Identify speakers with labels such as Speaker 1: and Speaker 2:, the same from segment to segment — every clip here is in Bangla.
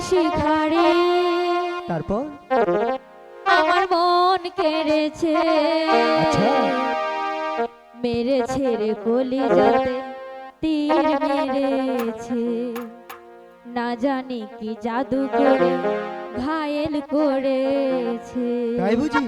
Speaker 1: শিখারে।
Speaker 2: তারপর?
Speaker 1: আমার মন কেড়েছে।
Speaker 2: আচ্ছা।
Speaker 1: মেরেছে রে কলি যাতে তীর মেরেছে। না জানি কি জাদু করে ঘায়েল করেছে।
Speaker 2: তাই বুঝি?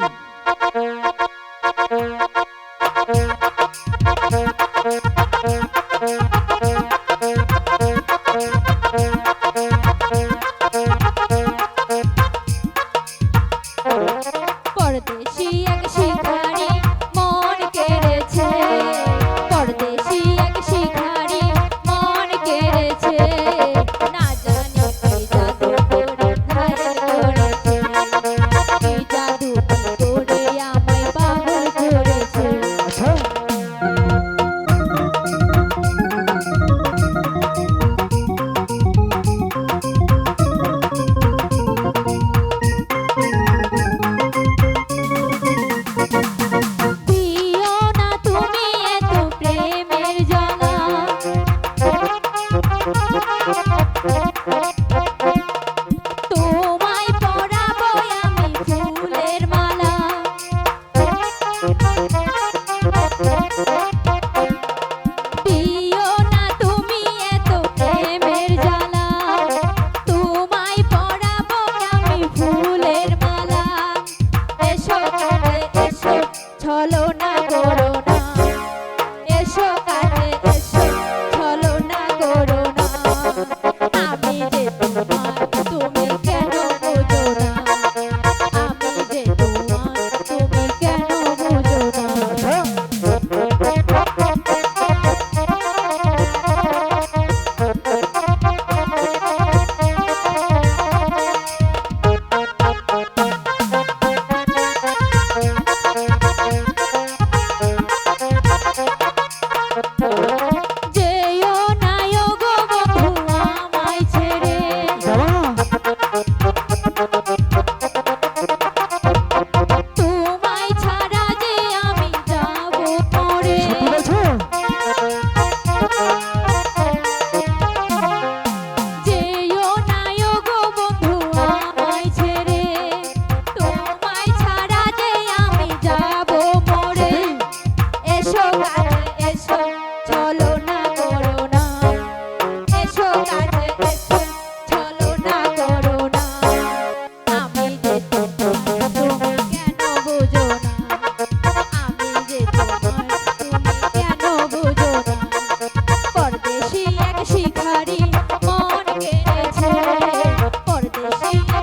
Speaker 1: করো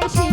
Speaker 1: Yoshi.